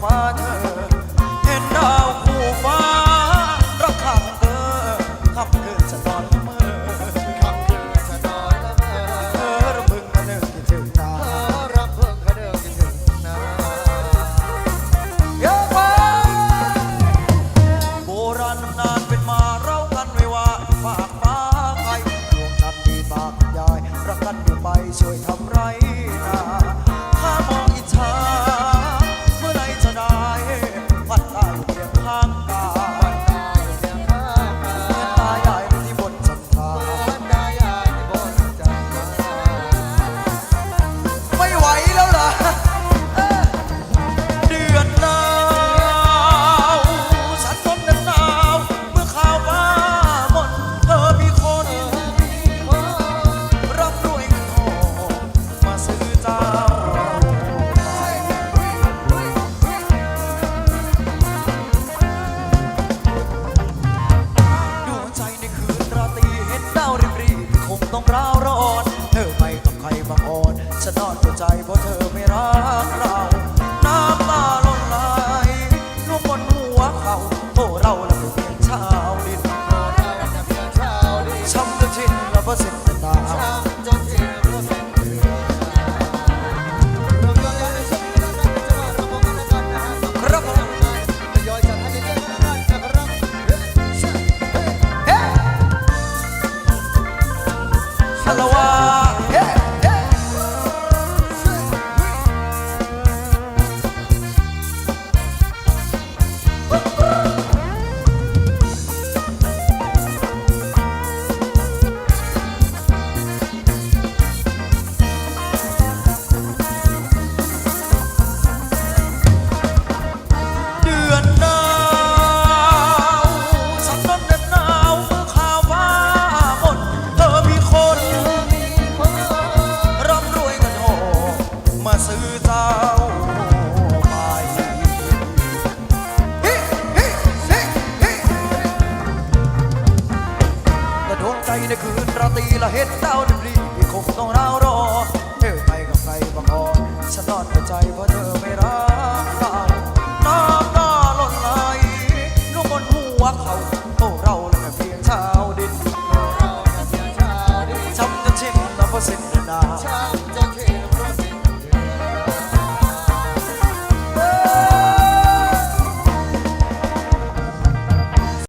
คว้าเธอ เห็นดาวคู่ฟ้ารักข้างเธอขับเกินสะดอนละเมอขับเกินสะดอนละเมอเธอระพึงระเนิงกินถึงตา เธอรับเพิ่งคะเดิมกันถึงนา เยอะไปโบราณนานเป็นมาเรากันไม่ว่าฝากฟ้าใครดวงนันดีบางยายรักกันอยู่ไปช่วยทำไร ต้องร้าว ในคืนราตรีละเห็นดาวดรีที่คงต้องรอเธอไปกับใครบางคนฉันอนใจเพราะเธอไม่รักน้ำตาล่นไหลลูกบนหัวเขาพวกเราและเพียงชาวดินชาวดินทำจนชินนับว่าสิ้า